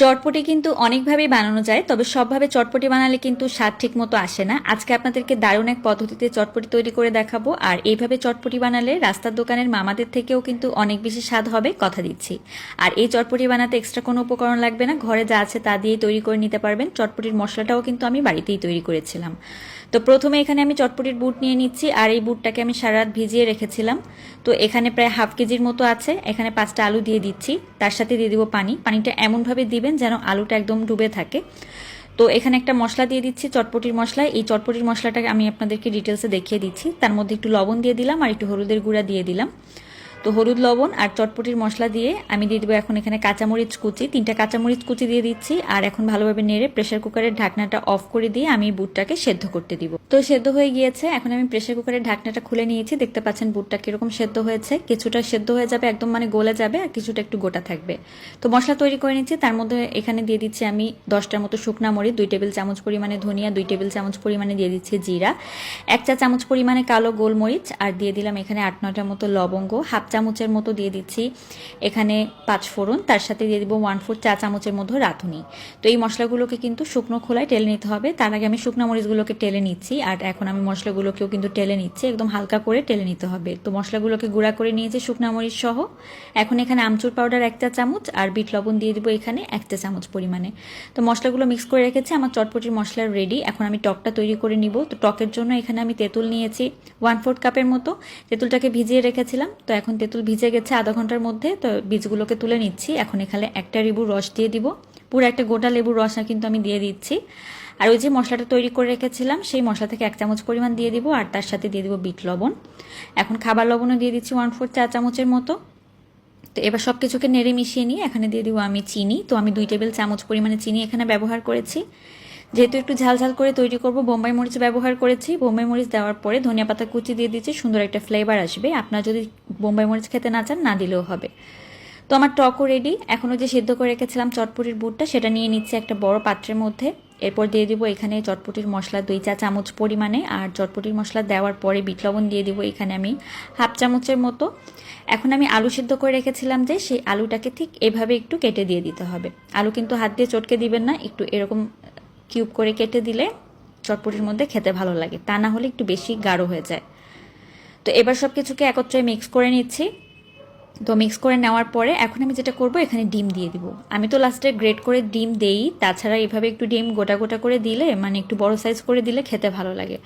চটপটি কিন্তু অনেকভাবেই বানানো যায়, তবে সবভাবে চটপটি বানালে কিন্তু স্বাদ ঠিক মতো আসে না। আজকে আপনাদেরকে দারুণ এক পদ্ধতিতে চটপটি তৈরি করে দেখাবো, আর এইভাবে চটপটি বানালে রাস্তার দোকানের মামাদের থেকেও কিন্তু অনেক বেশি স্বাদ হবে, কথা দিচ্ছি। আর এই চটপটি বানাতে এক্সট্রা কোনো উপকরণ লাগবে না, ঘরে যা আছে তা দিয়েই তৈরি করে নিতে পারবেন। চটপটির মশলাটাও কিন্তু আমি বাড়িতেই তৈরি করেছিলাম। তো প্রথমে এখানে আমি চটপটির বুট নিয়ে নিচ্ছি, আর এই বুটটাকে আমি সারা রাত ভিজিয়ে রেখেছিলাম। তো এখানে প্রায় হাফ কেজির মতো আছে, এখানে পাঁচটা আলু দিয়ে দিচ্ছি, তার সাথে দিয়ে দিব পানি। পানিটা এমনভাবে দিবেন যেন আলুটা একদম ডুবে থাকে। তো এখানে একটা মশলা দিয়ে দিচ্ছি, চটপটির মশলা। এই চটপটির মশলাটাকে আমি আপনাদেরকে ডিটেলসে দেখিয়ে দিচ্ছি। তার মধ্যে একটু লবণ দিয়ে দিলাম আর একটু হলুদের গুঁড়া দিয়ে দিলাম। তো হলুদ লবণ আর চটপটির মশলা দিয়ে আমি দিয়ে দেবো এখন এখানে কাঁচামরিচ কুচি। তিনটা কাঁচামরিচ কুচি দিয়ে দিচ্ছি আর এখন ভালোভাবে নেড়ে প্রেশার কুকারের ঢাকনাটা অফ করে দিয়ে আমি বুটটাকে সেদ্ধ করতে দিব। তো সেদ্ধ হয়ে গিয়েছে, এখন আমি প্রেশার কুকারের ঢাকনাটা খুলে নিয়েছি। দেখতে পাচ্ছেন বুটটা কীরকম সেদ্ধ হয়েছে। কিছুটা সেদ্ধ হয়ে যাবে, একদম মানে গলে যাবে আর কিছুটা একটু গোটা থাকবে। তো মশলা তৈরি করে নিচ্ছি, তার মধ্যে এখানে দিয়ে দিচ্ছি আমি দশটার মতো শুকনা মরিচ, দুই টেবিল চামচ পরিমাণে ধনিয়া, দুই টেবিল চামচ পরিমাণে দিয়ে দিচ্ছি জিরা, এক চা চামচ পরিমাণে কালো গোলমরিচ আর দিয়ে দিলাম এখানে আট নয়টার মতো লবঙ্গ, হাফ চামচের মতো দিয়ে দিচ্ছি। এখানে পাঁচ ফোড়ন, তার সাথে দিয়ে দিব ওয়ান ফোর চা চামচের মতো রাঁধুনি। তো এই মশলাগুলোকে কিন্তু শুকনো খোলায় টেলে নিতে হবে। তার আগে আমি শুকনো মরিচগুলোকে টেলে নিচ্ছি, আর এখন আমি মশলাগুলোকেও কিন্তু টেলে নিচ্ছি, একদম হালকা করে টেলে নিতে হবে। তো মশলাগুলোকে গুঁড়া করে নিয়েছি শুকনো মরিচ সহ। এখন এখানে আমচুর পাউডার একটা চামচ, আর বিট লবণ দিয়ে দিব এখানে একটা চামচ পরিমাণে। তো মশলাগুলো মিক্স করে রেখেছি, আমার চটপটির মশলা রেডি এখন আমি টকটা তৈরি করে নিব। তো টকের জন্য এখানে আমি তেঁতুল নিয়েছি ওয়ান ফোর্থ কাপের মতো। তেঁতুলটাকে ভিজিয়ে রেখেছিলাম। তো এখন তেঁতুল ভিজে গেছে আধা ঘণ্টার মধ্যে, তো বীজগুলোকে তুলে নিচ্ছি। এখন এখানে একটা লেবুর রস দিয়ে দিব। পুরো একটা গোটা লেবুর রস কিন্তু আমি দিয়ে দিচ্ছি। আর ওই যে মশলাটা তৈরি করে রেখেছিলাম, সেই মশলা থেকে এক চামচ পরিমাণ দিয়ে দিব, আর তার সাথে দিয়ে দিব বিট লবণ। এখন খাবার লবণও দিয়ে দিচ্ছি ওয়ান ফোর চা চামচের মতো। তো এবার সব কিছুকে নেড়ে মিশিয়ে নিয়ে এখানে দিয়ে দিব আমি চিনি। তো আমি দুই টেবিল চামচ পরিমাণে চিনি এখানে ব্যবহার করেছি। যেহেতু একটু ঝাল ঝাল করে তৈরি করব, বোম্বাই মরিচ ব্যবহার করেছি। বোম্বাই মরিচ দেওয়ার পরে ধনিয়া পাতা কুচি দিয়ে দিচ্ছি, সুন্দর একটা ফ্লেভার আসবে। আপনার যদি বোম্বাই মরিচ খেতে না চান, না দিলেও হবে। তো আমার টকও রেডি এখনও যে সেদ্ধ করে রেখেছিলাম চটপুরির বুটটা, সেটা নিয়ে নিচ্ছি একটা বড় পাত্রের মধ্যে। এরপর দিয়ে দিব এখানে চটপটির মশলা দুই চা চামচ পরিমাণে, আর চটপটির মশলা দেওয়ার পরে বিট লবণ দিয়ে দিব এখানে আমি হাফ চামচের মতো। এখন আমি আলু সিদ্ধ করে রেখেছিলাম যে, সেই আলুটাকে ঠিক এভাবে একটু কেটে দিয়ে দিতে হবে। আলু কিন্তু হাত দিয়ে চটকে দিবেন না, একটু এরকম কিউব করে কেটে দিলে চটপটির মধ্যে খেতে ভালো লাগে। তা না হলে একটু বেশি গাঢ় হয়ে যায়। তো এবার সব কিছুকে একত্রে মিক্স করে নিচ্ছি। তো মিক্স করে নেওয়ার পরে এখন আমি যেটা করব, এখানে ডিম দিয়ে দিব। আমি তো লাস্টে গ্রেট করে ডিম দেই, তাছাড়া এভাবে একটু ডিম গোটা গোটা করে দিলে মানে একটু বড় সাইজ করে দিলে খেতে ভালো লাগে।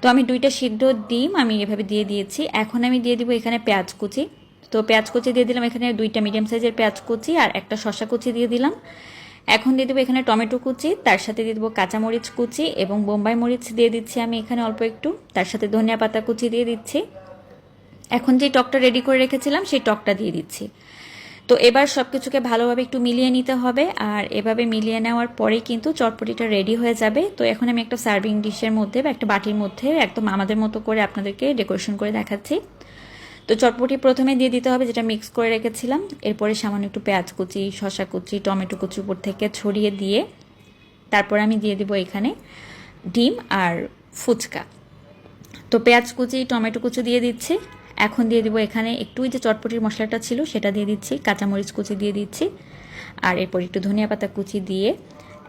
তো আমি দুইটা সিদ্ধ ডিম আমি এভাবে দিয়ে দিয়েছি। এখন আমি দিয়ে দিব এখানে পেঁয়াজ কুচি। তো পেঁয়াজ কুচি দিয়ে দিলাম, এখানে দুইটা মিডিয়াম সাইজের পেঁয়াজ কুচি আর একটা শশা কুচি দিয়ে দিলাম। এখন দিয়ে দেবো এখানে টমেটো কুচি, তার সাথে দিয়ে দেবো কাঁচামরিচ কুচি এবং বোম্বাই মরিচ দিয়ে দিচ্ছি আমি এখানে অল্প একটু। তার সাথে ধনিয়া পাতা কুচি দিয়ে দিচ্ছি। এখন যে টকটা রেডি করে রেখেছিলাম, সেই টকটা দিয়ে দিচ্ছি। তো এবার সব কিছুকে ভালোভাবে একটু মিলিয়ে নিতে হবে আর এভাবে মিলিয়ে নেওয়ার পরেই কিন্তু চটপটিটা রেডি হয়ে যাবে। তো এখন আমি একটা সার্ভিং ডিশের মধ্যে বা একটা বাটির মধ্যে একদম আমাদের মতো করে আপনাদেরকে ডেকোরেশন করে দেখাচ্ছি। তো চটপটি প্রথমে দিয়ে দিতে হবে, যেটা মিক্স করে রেখেছিলাম। এরপরে সামান্য একটু পেঁয়াজ কুচি শশা কুচি, টমেটো কুচি উপর থেকে ছড়িয়ে দিয়ে তারপর আমি দিয়ে দিব এখানে ডিম আর ফুচকা। তো পেঁয়াজ কুচি, টমেটো কুচি দিয়ে দিচ্ছি। এখন দিয়ে দিব এখানে একটু যে চটপটির মশলাটা ছিল, সেটা দিয়ে দিচ্ছি। কাঁচামরিচ কুচি দিয়ে দিচ্ছি। আর এরপর একটু ধনিয়া পাতা কুচি দিয়ে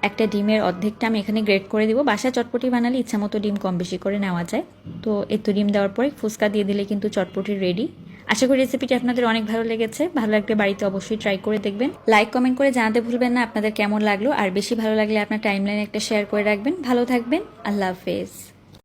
একটা ডিমের অর্ধেকটা আমি এখানে গ্রেড করে দিব। বাসা চটপটি বানালে ইচ্ছা মতো ডিম কম বেশি করে নেওয়া যায়। তো একটু ডিম দেওয়ার পরে ফুচকা দিয়ে দিলে কিন্তু চটপটি রেডি আশা করি রেসিপিটি আপনাদের অনেক ভালো লেগেছে। ভালো লাগলে বাড়িতে অবশ্যই ট্রাই করে দেখবেন। লাইক কমেন্ট করে জানাতে ভুলবেন না আপনাদের কেমন লাগল। আর বেশি ভালো লাগলে আপনার টাইমলাইনে একটা শেয়ার করে রাখবেন। ভালো থাকবেন। আল্লাহ হাফেজ।